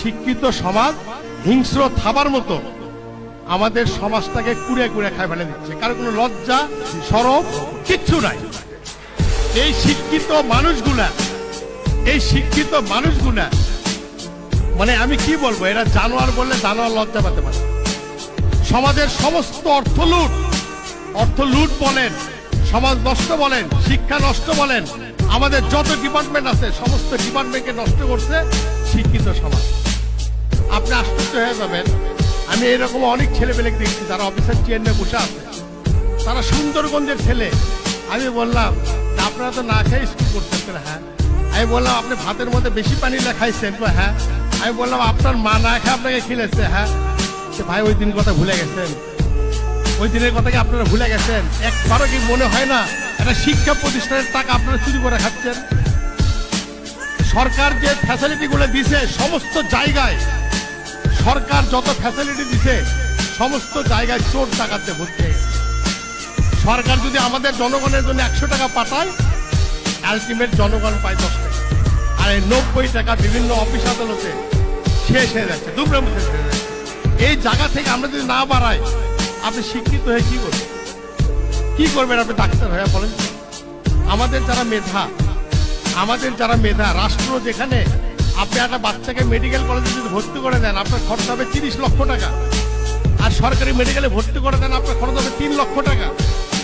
শিক্ষিত সমাজ হিংস্র থাবার মতো আমাদের সমাজটাকে কুড়ে কুড়ে খাই ফেলে দিচ্ছে। কারও কোনো লজ্জা, সরব কিচ্ছু নাই। এই শিক্ষিত মানুষগুলা, এই শিক্ষিত মানুষগুলা মানে আমি কি বলব, এরা জানোয়ার বললে জানোয়ার লজ্জা পেতে পারে। সমাজের সমস্ত অর্থ লুট। অর্থ লুট বলেন, সমাজ নষ্ট বলেন, শিক্ষা নষ্ট বলেন, আমাদের যত ডিপার্টমেন্ট আছে, সমস্ত ডিপার্টমেন্টকে নষ্ট করছে শিক্ষিত সমাজ। আপনি আশ্চর্য হয়ে যাবেন। আমি এরকম অনেক ছেলেপেলে দেখছি যারা অফিসার চেয়ারে বসে আছে। তারা সুন্দরগঞ্জের ছেলে। আমি বললাম "তা আপনারা তো না খেয়ে স্কুল করতেন বলে, হ্যাঁ। আমি বললাম আপনি ভাতের মধ্যে বেশি পানি খাইছেন হ্যাঁ। আমি বললাম আপনার মা না খেয়ে আপনাকে খেলেছে হ্যাঁ। সে ভাই ওই দিন কথা ভুলে গেছেন। ওই দিনের কথা কি আপনারা ভুলে গেছেন? একবারও কি মনে হয় না? একটা শিক্ষা প্রতিষ্ঠানের টাকা আপনারা চুরি করে খাচ্ছেন? সরকার যে ফ্যাসিলিটিগুলো দিছে সমস্ত জায়গায় সরকার যত ফ্যাসিলিটি দিছে, সমস্ত জায়গায় চোর টাকাতে ভর্তি সরকার যদি আমাদের জনগণের জন্য একশো টাকা পাঠায় আলটিমেট জনগণ পায় দশ টাকা। আর এই নব্বই টাকা বিভিন্ন অফিস আদালতে শেষ হয়ে যাচ্ছে দুপুরের মধ্যে এই জায়গা থেকে আমরা যদি না বাড়াই, আপনি শিক্ষিত হয়ে কি করবেন? কি করবেন আপনি ডাক্তার হয়ে বলেন? আমাদের যারা মেধা, আমাদের যারা মেধা, রাষ্ট্র যেখানে আপনি একটা বাচ্চাকে মেডিকেল কলেজে যদি ভর্তি করে দেন, আপনার খরচ হবে তিরিশ লক্ষ টাকা। আর সরকারি মেডিকেলে ভর্তি করে দেন, আপনার খরচ হবে তিন লক্ষ টাকা।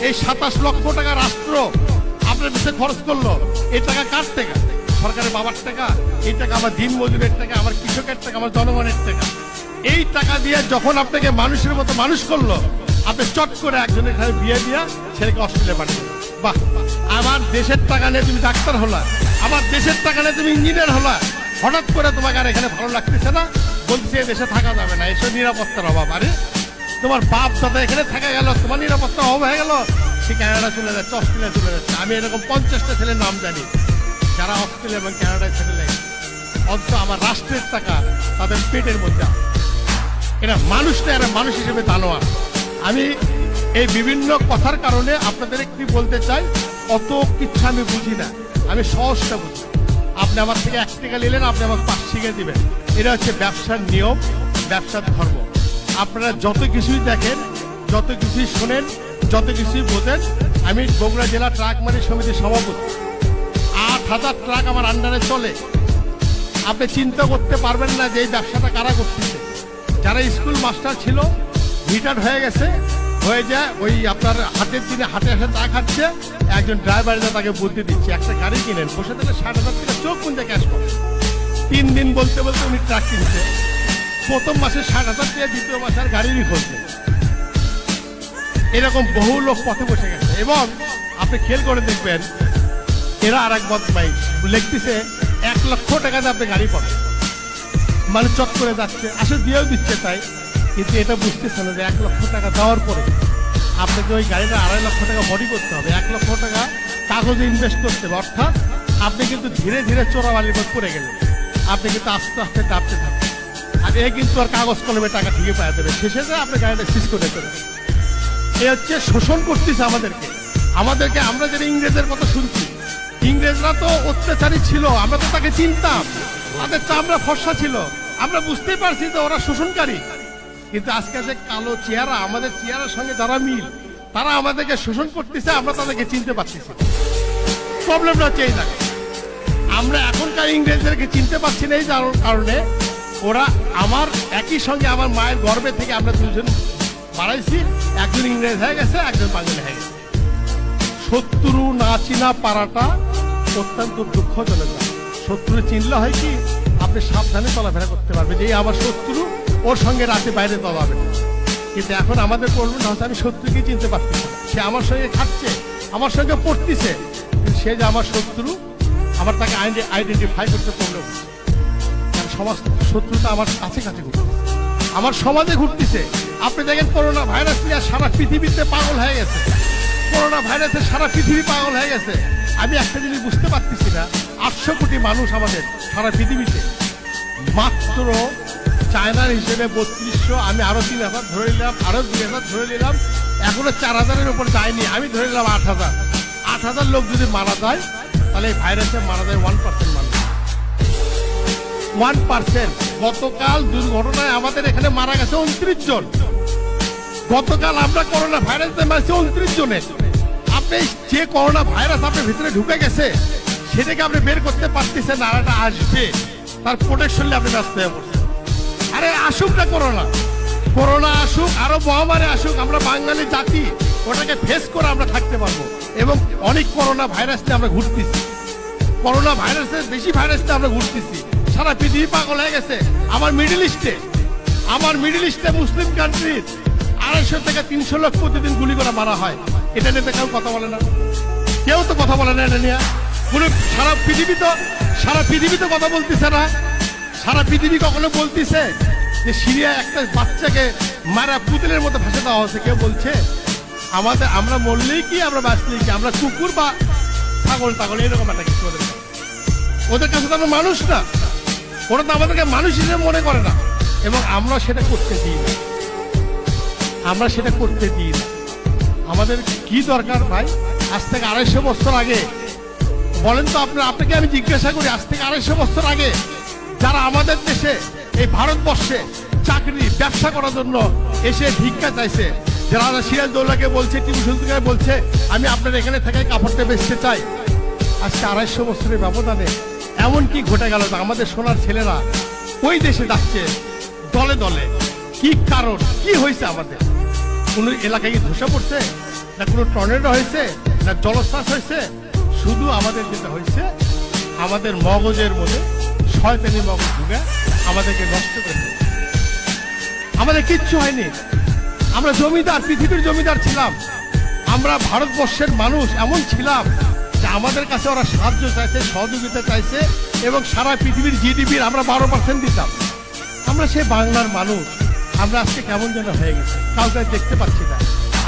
এই সাতাশ লক্ষ টাকা রাষ্ট্র আপনার পিছনে খরচ করল। এই টাকা কার টাকা সরকারের বাবার টাকা, এই টাকা আমার দিন মজুরের টাকা, আমার কৃষকের টাকা, আমার জনগণের টাকা। এই টাকা দিয়ে যখন আপনাকে মানুষের মতো মানুষ করল, আপনি চট করে একজনের এখানে বিয়ে দিয়া ছেলেকে অস্ট্রেলিয়া পাঠিয়ে। বাহ! আমার দেশের টাকা নিয়ে তুমি ডাক্তার হলা, আমার দেশের টাকা নিয়ে তুমি ইঞ্জিনিয়ার হলা। হঠাৎ করে তোমাকে আর এখানে ভালো লাগতেছে না। বলছে দেশে থাকা যাবে না এসব নিরাপত্তার অভাব। আরে, তোমার বাপ দাদা এখানে থাকা গেল, তোমার নিরাপত্তা অভাব হয়ে গেল। সে কানাডা চলে যাচ্ছে, অস্ট্রেলিয়া চলে যাচ্ছে। আমি এরকম পঞ্চাশটা ছেলের নাম জানি, যারা অস্ট্রেলিয়া এবং কানাডায় ছেড়ে লেগে অথচ আমার রাষ্ট্রের টাকা তাদের পেটের মধ্যে। এরা মানুষ না এরা মানুষ হিসেবে জানোয়ার আমি এই বিভিন্ন কথার কারণে আপনাদের একটি বলতে চাই, অত কিচ্ছু আমি বুঝি না। আমি সহজটা বুঝি। আপনি আমার থেকে এক টাকা নিলেন, আপনি আমাকে পাঁচ শিখে দিবেন। এটা হচ্ছে ব্যবসার নিয়ম, ব্যবসার ধর্ম। আপনারা যত কিছুই দেখেন, যত কিছুই শোনেন, যত কিছুই বোঝেন, আমি বগুড়া জেলা ট্রাক মালিক সমিতির সভাপতি। আট হাজার ট্রাক আমার আন্ডারে চলে। আপনি চিন্তা করতে পারবেন না যে এই ব্যবসাটা কারা করতেছে। যারা স্কুল মাস্টার ছিল রিটায়ার্ড হয়ে গেছে হয়ে যায়, ওই আপনার হাটের দিনে হাটে হাটে চা খাচ্ছে, একজন ড্রাইভার তাকে বুদ্ধি দিচ্ছে, একটা গাড়ি কিনেন, বসে থেকে ষাট হাজার টাকা চোখ কুঞ্জে ক্যাশ করে তিন দিন বলতে বলতে উনি ট্রাক কিনছে। প্রথম মাসে ষাট হাজার টাকা দ্বিতীয় মাসে আর গাড়িরই খোঁজ এরকম বহু লোক পথে বসে গেছে। এবং আপনি খেয়াল করে দেখবেন, এরা আর এক বদমাই লিখতেছে এক লক্ষ টাকাতে আপনি গাড়ি পাবেন। মানে চট করে যাচ্ছে আসলে দিয়েও দিচ্ছে তাই। কিন্তু এটা বুঝতেছে না যে এক লক্ষ টাকা দেওয়ার পরে আপনাকে ওই গাড়িটা আড়াই লক্ষ টাকা বডি করতে হবে। এক লক্ষ টাকা কাগজে ইনভেস্ট করতে হবে। অর্থাৎ আপনি কিন্তু ধীরে ধীরে চোরাবালির মধ্যে পড়ে গেলেন। আপনি কিন্তু আস্তে আস্তে ডাবতে থাকবেন। আর এ কিন্তু আর কাগজ কলমে টাকা ঠিকই পাওয়া দেবে শেষে যে আপনি গাড়িটা সিজ করে দেবেন এ হচ্ছে শোষণ করতেছে আমাদেরকে। আমাদেরকে আমরা যেটা ইংরেজের কথা শুনছি, ইংরেজরা তো অত্যাচারী ছিল, আমরা তো তাকে চিনতাম। তাদের চামড়া ফর্সা ছিল। আমরা বুঝতেই পারছি যে ওরা শোষণকারী। কিন্তু আজকে যে কালো চেহারা, আমাদের চেহারার সঙ্গে যারা মিল, তারা আমাদেরকে শোষণ করতেছে, আমরা তাদেরকে চিনতে পারতেছি। প্রবলেমটা হচ্ছে এই জায়গায় আমরা এখনকার ইংরেজদেরকে চিনতে পারছি না এই কারণে ওরা আমার একই সঙ্গে আমার মায়ের গর্বে থেকে আমরা দুজন বাড়াইছি। একজন ইংরেজ হয়ে গেছে, একজন বাঙালি হয়ে গেছে। শত্রু না চিনা পারাটা অত্যন্ত দুঃখজনক শত্রু চিনলে হয় কি? আপনি সাবধানে চলাফেরা করতে পারবেন যে আমার শত্রু ওর সঙ্গে রাতে বাইরে দলাবে। কিন্তু এখন আমাদের প্রবলেমটা হচ্ছে আমি শত্রুকে চিনতে পারতেছি সে আমার সঙ্গে খাচ্ছে, আমার সঙ্গে পড়তেছে সে যে আমার শত্রু, আমার তাকে আইডেন্টিফাই করতে প্রবলেম কারণ সমাজ শত্রুতা আমার কাছে কাছে ঘুরছে। আমার সমাজে ঘুরতেছে। আপনি দেখেন করোনা ভাইরাস নিয়ে সারা পৃথিবীতে পাগল হয়ে গেছে। করোনা ভাইরাসে সারা পৃথিবী পাগল হয়ে গেছে। আমি একটা জিনিস বুঝতে পারতেছি না, আটশো কোটি মানুষ আমাদের সারা পৃথিবীতে মাত্র চায়নার হিসেবে বত্রিশশো, আমি আরও তিন হাজার ধরে নিলাম, আরও দুই হাজার ধরে নিলাম। এখনও চার হাজারের উপর যায়নি, আমি ধরে নিলাম আট হাজার। আট হাজার লোক যদি মারা যায়, তাহলে এই ভাইরাসে মারা যায় ওয়ান পার্সেন্ট মানুষ। ওয়ান পার্সেন্ট গতকাল দুর্ঘটনায় আমাদের এখানে মারা গেছে উনত্রিশ জন। গতকাল আমরা করোনা ভাইরাস মারছি উনত্রিশ জনের আপনি যে করোনা ভাইরাস আপনার ভিতরে ঢুকে গেছে, সেটাকে আপনি বের করতে পারতেছেন আর একটা আসবে। তার প্রোটেকশন আপনি ব্যস্ত হয়ে পড়ছেন। আরে আসুক না করোনা। করোনা আসুক, আরও মহামারী আসুক, আমরা বাঙালি জাতি, ওটাকে ফেস করে আমরা থাকতে পারব। এবং অনেক করোনা ভাইরাস নিয়ে আমরা ঘুরতেছি। করোনা ভাইরাসের বেশি ভাইরাস নিয়ে আমরা ঘুরতেছি। সারা পৃথিবী পাগল হয়ে গেছে। আমার মিডিল ইস্টে আমার মিডিল ইস্টে মুসলিম কান্ট্রির আড়াইশো থেকে তিনশো লোক প্রতিদিন গুলি করে মারা হয়। এটা নিয়ে কেউ কথা বলে না। কেউ তো কথা বলে না, এটা নিয়ে। কোনো সারা পৃথিবী তো, সারা পৃথিবী তো কথা বলতেছে না। সারা পৃথিবী কখনো বলতেছে যে সিরিয়া একটা বাচ্চাকে মারা পুতুলের মতো ভাসে দেওয়া হচ্ছে কেউ বলছে? আমাদের, আমরা মরলেই কি, আমরা বাঁচলেই কি? আমরা কুকুর বা ছাগল টাগল, এরকম একটা কিছু ওদের ওদের কাছে তো আমরা মানুষ না। ওরা তো আমাদেরকে মানুষ হিসেবে মনে করে না। এবং আমরা সেটা করতে দিই না। আমরা সেটা করতে দিই না। আমাদের কি দরকার ভাই? আজ থেকে আড়াইশো বছর আগে বলেন তো আপনার, আপনাকে আমি জিজ্ঞাসা করি, আজ থেকে আড়াইশো বছর আগে যারা আমাদের দেশে এই ভারতবর্ষে চাকরি, ব্যবসা করার জন্য এসে ভিক্ষা চাইছে, যারা সিরাজ দৌলাকে বলছে সুলতানকে বলছে, আমি আপনার এখানে থেকে কাপড়টা বেচতে চাই আজকে আড়াইশো বছরের ব্যবধানে এমন কি ঘটে গেল আমাদের সোনার ছেলেরা ওই দেশে যাচ্ছে, দলে দলে? কি কারণ, কি হয়েছে আমাদের? কোনো এলাকায় কি ধসে পড়ছে? না কোনো টর্নেডো হয়েছে? না জলশ্বাস হয়েছে? শুধু আমাদের যেটা হয়েছে, আমাদের মগজের মধ্যে শয়তানি মগজ ঢুকে আমাদেরকে নষ্ট করে। আমাদের কিচ্ছু হয়নি। আমরা জমিদার, পৃথিবীর জমিদার ছিলাম। আমরা ভারতবর্ষের মানুষ এমন ছিলাম যে আমাদের কাছে ওরা সাহায্য চাইছে, সহযোগিতা চাইছে এবং সারা পৃথিবীর জিডিপির আমরা বারো পার্সেন্ট দিতাম। আমরা সে বাংলার মানুষ। আমরা আজকে কেমন যেন হয়ে গেছে। কাউকে দেখতে পাচ্ছি না।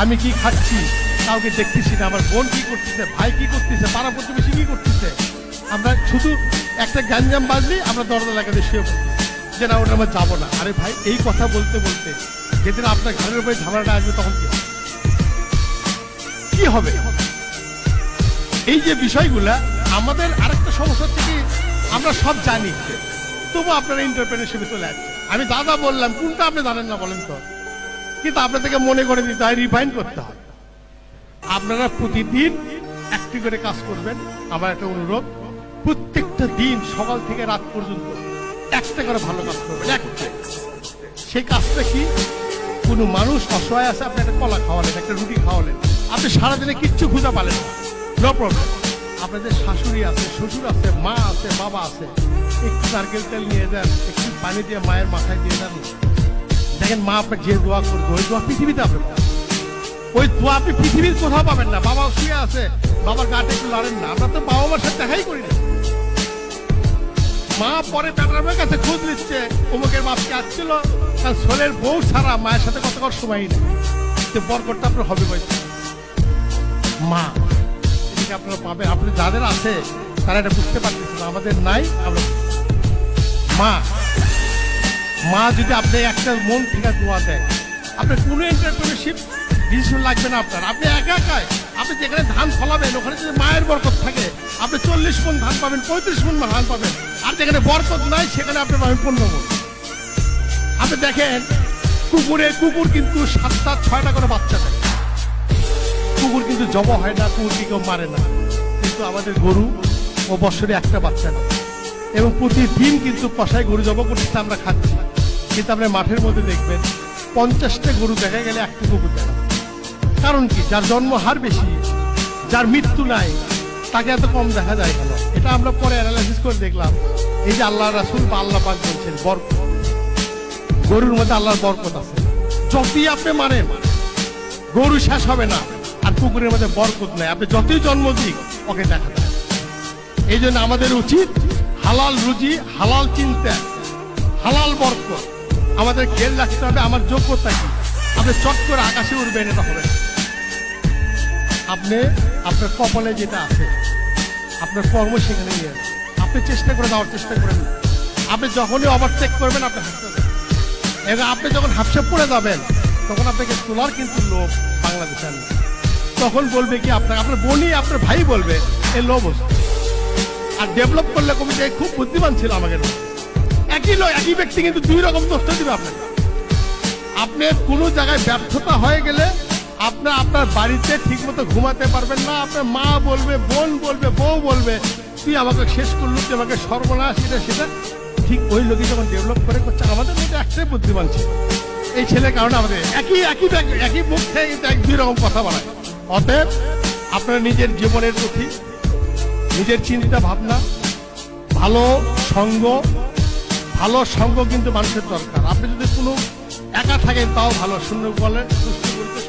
আমি কি খাচ্ছি? কাউকে দেখতেছি না, আমার বোন কি করতেছে, ভাই কি করতেছে, পাড়া প্রতিবেশী কি করতেছে? আমরা শুধু একটা গ্যাঞ্জাম বাজলি, আমরা দরজা লাগাতে শুয়ে যে না, ওটা আমরা যাব না। আরে ভাই, এই কথা বলতে বলতে যেদিন আপনার ঘরের উপরে ঝামেলাটা আসবে, তখন কি? কি হবে? এই যে বিষয়গুলা, আমাদের আরেকটা সমস্যা হচ্ছে কি, আমরা সব জানি। তবু আপনারা ইন্টারপ্রেনারশিপে চলে যাচ্ছে আমি দাদা বললাম, কোনটা আপনি জানেন না বলেন তো? কিন্তু আপনাদেরকে মনে করে দিতে হয় রিফাইন করতে হয়। আপনারা প্রতিদিন একটি করে কাজ করবেন। আমার একটা অনুরোধ, প্রত্যেকটা দিন সকাল থেকে রাত পর্যন্ত একটা করে ভালো কাজ করবেন একটা। সেই কাজটা কি? কোনো মানুষ অসহায় আছে, আপনি একটা কলা খাওয়ালেন, একটা রুটি খাওয়ালেন, আপনি সারাদিনে কিচ্ছু খুঁজে পালেন নো। প্রবলেম আপনাদের শাশুড়ি আছে, শ্বশুর আছে, মা আছে, বাবা আছে, একটু নারকেল তেল নিয়ে যান, একটু পানি দিয়ে মায়ের মাথায় দিয়ে দেন দেখেন মা আপনার যে দোয়া করবে, ওই দোয়া পৃথিবীতে আপনি পাবেন। ওই দোয়া আপনি পৃথিবীর কোথাও পাবেন না। বাবা শুয়ে আছে। বাবার গাটে একটু লড়েন না। আমরা তো বাবা মার সাথে দেখাই করি না। মা পরে প্যাটারের কাছে খোঁজ নিচ্ছে। অমুকের বাপকে আসছিল তার ছোলের বউ ছাড়া মায়ের সাথে কত কর সময় নেই। যে বরকটটা আপনার হবে কয়েছে মা, এদিকে আপনারা পাবেন। আপনি যাদের আছে, তারা এটা বুঝতে পারতেছে আমাদের নাই, আমরা মা মা যদি আপনি একটা মন থেকে দোয়া দেয়, আপনার কোনো এন্টারপ্রেনারশিপ ডিসিশন লাগবে না আপনার। আপনি একা একাই, আপনি যেখানে ধান ফলাবেন, ওখানে যদি মায়ের বরকত থাকে, আপনি চল্লিশ মন ধান পাবেন, পঁয়ত্রিশ মন ধান পাবেন। আর যেখানে বরকত নাই, সেখানে আপনি পাবেন পনেরো মন আপনি দেখেন, কুকুরে, কুকুর কিন্তু সাতটা, ছয়টা করে বাচ্চা দেয়। কুকুর কিন্তু জব হয় না, কুকুরকে কেউ মারে না। কিন্তু আমাদের গরু ও বছরে একটা বাচ্চা নেয় এবং প্রতিদিন কিন্তু কষায় গরু জব করতেছে আমরা খাচ্ছি। কিন্তু আপনি মাঠের মধ্যে দেখবেন, পঞ্চাশটা গরু দেখা গেলে একটা কুকুর দেখা। কারণ কি? যার জন্ম হার বেশি, যার মৃত্যু নাই, তাকে এত কম দেখা যায় কেন? এটা আমরা পরে অ্যানালাইসিস করে দেখলাম। এই যে আল্লাহ রাসুল বা আল্লাহ পাক বলছেন, বরকত। গরুর মধ্যে আল্লাহর বরকত আছে। যতই আপনি মানেন গরু শেষ হবে না, আর কুকুরের মধ্যে বরকত নেই। আপনি যতই জন্ম দিক, ওকে দেখা যায়। এই জন্য আমাদের উচিত হালাল রুজি, হালাল চিন্তা, হালাল বরকত। আমাদের খেয়াল রাখতে হবে, আমার যোগ্যতা কি? আপনি চট করে আকাশে উঠবেন এটা হবে। আপনি, আপনার কপালে যেটা আছে, আপনার কর্ম সেখানে নিয়ে আপনি চেষ্টা করে যাওয়ার চেষ্টা করেন আপনি যখনই ওভারটেক করবেন, আপনি হাসতে এবং আপনি যখন হাফসে পড়ে যাবেন, তখন আপনাকে তোলার কিন্তু লোভ বাংলাদেশে আর তখন বলবে কি আপনার আপনার বোনই আপনার ভাই বলবে, এ লোভ। আর ডেভেলপ করলে যে খুব বুদ্ধিমান ছিল মধ্যে। একই লোক একই ব্যক্তি কিন্তু দুই রকম তথ্য দিবে আপনাকে আপনার কোনো জায়গায় ব্যর্থতা হয়ে গেলে আপনার আপনার বাড়িতে ঠিকমতো ঘুমাতে পারবেন না। আপনার মা বলবে, বোন বলবে, বউ বলবে, তুই আমাকে শেষ করলু, তুই আমাকে সর্বনাশ সেটা সেটা। ঠিক ওই লোকই যখন ডেভেলপ করে, করছে, আমাদের মধ্যে একটাই বুদ্ধিমান ছিল। এই ছেলের কারণে আমাদের একই একই একই মুখ থেকে এক দুই রকম কথা বলায়। অতএব আপনার নিজের জীবনের প্রতি, নিজের চিন্তা, ভাবনা, ভালো সঙ্গ ভালো সঙ্গ কিন্তু মানুষের দরকার। আপনি যদি কোনো একা থাকেন তাও ভালো। শূন্য বলে সুস্থ শূন্য